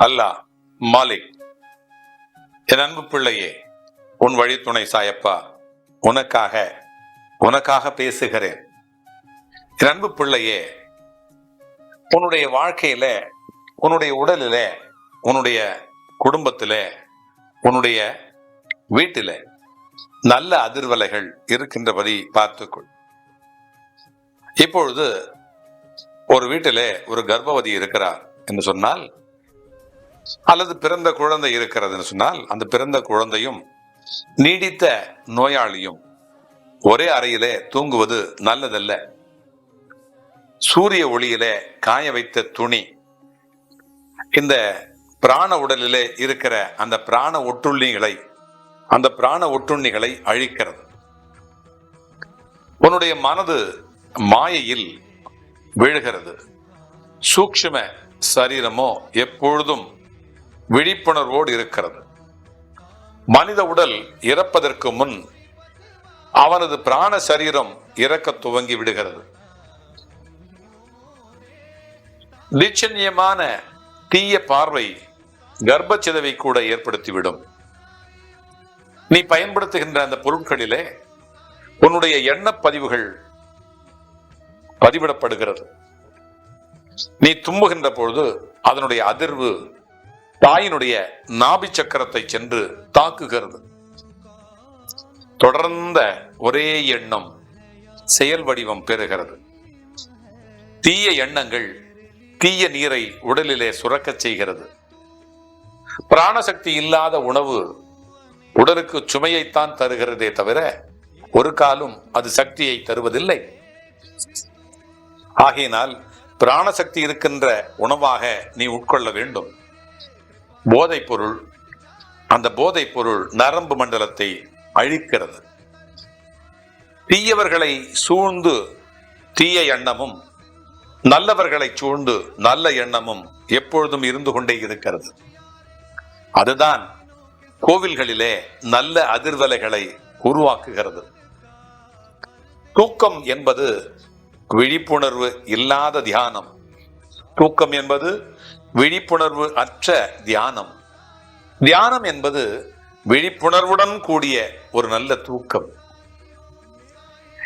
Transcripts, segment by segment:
அல்லாஹ் மாலிக். என் அன்பு பிள்ளையே உன் வழித்துணை சாயப்பா உனக்காக உனக்காக பேசுகிறேன். என் அன்பு பிள்ளையே உன்னுடைய வாழ்க்கையில உன்னுடைய உடலில உன்னுடைய குடும்பத்தில உன்னுடைய வீட்டில நல்ல அதிர்வலைகள் இருக்கின்றபடி பார்த்துக்கொள். இப்பொழுது ஒரு வீட்டிலே ஒரு கர்ப்பவதி இருக்கிறார் என்று சொன்னால் அல்லது பிறந்த குழந்தை இருக்கிறதுன்னு சொன்னால் அந்த பிறந்த குழந்தையும் நீடித்த நோயாளியும் ஒரே அறையிலே தூங்குவது நல்லதல்ல. சூரிய ஒளியிலே காய வைத்த துணி இந்த பிராண உடலிலே இருக்கிற அந்த பிராண ஒட்டுண்ணிகளை அந்த பிராண ஒட்டுண்ணிகளை அழிக்கிறது. உன்னுடைய மனது மாயையில் விழுகிறது. சூக்ஷ்ம சரீரமோ எப்பொழுதும் விழிப்புணர்வோடு இருக்கிறது. மனித உடல் இறப்பதற்கு முன் அவனது பிராண சரீரம் இறக்க துவங்கி விடுகிறது. நிச்சயமான தீய பார்வை கர்ப்பச்சிதவை கூட ஏற்படுத்திவிடும். நீ பயன்படுத்துகின்ற அந்த பொருட்களிலே உன்னுடைய எண்ணப் பதிவுகள் பதிவிடப்படுகிறது. நீ தும்புகின்ற பொழுது அதனுடைய அதிர்வு தாயினுடைய நாபி சக்கரத்தை சென்று தாக்குகிறது. தொடர்ந்த ஒரே எண்ணம் செயல் வடிவம் பெறுகிறது. தீய எண்ணங்கள் தீய நீரை உடலிலே சுரக்கச் செய்கிறது. பிராணசக்தி இல்லாத உணவு உடலுக்கு சுமையைத்தான் தருகிறதே தவிர ஒரு காலும் அது சக்தியை தருவதில்லை. ஆகையினால் பிராணசக்தி இருக்கின்ற உணவாக நீ உட்கொள்ள வேண்டும். போதைப் பொருள் அந்த போதைப் பொருள் நரம்பு மண்டலத்தை அழிக்கிறது. தீயவர்களை சூழ்ந்து தீய எண்ணமும் நல்லவர்களை சூழ்ந்து நல்ல எண்ணமும் எப்பொழுதும் இருந்து கொண்டே இருக்கிறது. அதுதான் கோவில்களிலே நல்ல அதிர்வலைகளை உருவாக்குகிறது. தூக்கம் என்பது விழிப்புணர்வு இல்லாத தியானம். தூக்கம் என்பது விழிப்புணர்வு அற்ற தியானம். தியானம் என்பது விழிப்புணர்வுடன் கூடிய ஒரு நல்ல தூக்கம்.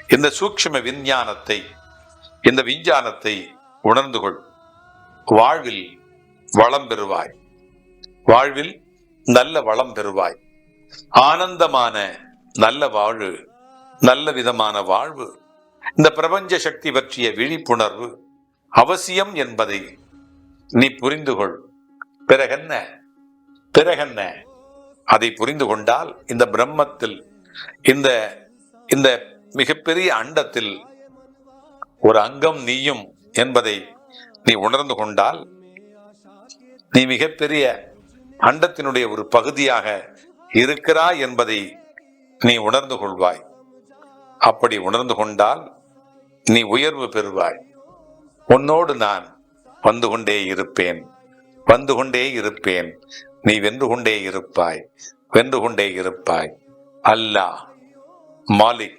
இந்த சூக்ஷ்ம விஞ்ஞானத்தை இந்த விஞ்ஞானத்தை உணர்ந்து கொள். வாழ்வில் வளம் பெறுவாய். வாழ்வில் நல்ல வளம் பெறுவாய். ஆனந்தமான நல்ல வாழ்வு நல்ல விதமான வாழ்வு. இந்த பிரபஞ்ச சக்தி பற்றிய விழிப்புணர்வு அவசியம் என்பதை நீ புரிந்து கொள் பிறகென்ன? பிறகென்ன? அதை புரிந்து கொண்டால் இந்த பிரம்மத்தில் இந்த இந்த மிகப்பெரிய அண்டத்தில் ஒரு அங்கம் நீயும் என்பதை நீ உணர்ந்து கொண்டால் நீ மிகப்பெரிய அண்டத்தினுடைய ஒரு பகுதியாக இருக்கிறாய் என்பதை நீ உணர்ந்து கொள்வாய். அப்படி உணர்ந்து கொண்டால் நீ உயர்வு பெறுவாய். உன்னோடு நான் வந்து கொண்டே இருப்பேன் வந்து கொண்டே இருப்பேன். நீ வென்று கொண்டே இருப்பாய் வென்று கொண்டே இருப்பாய். அல்லாஹ் மாலிக்.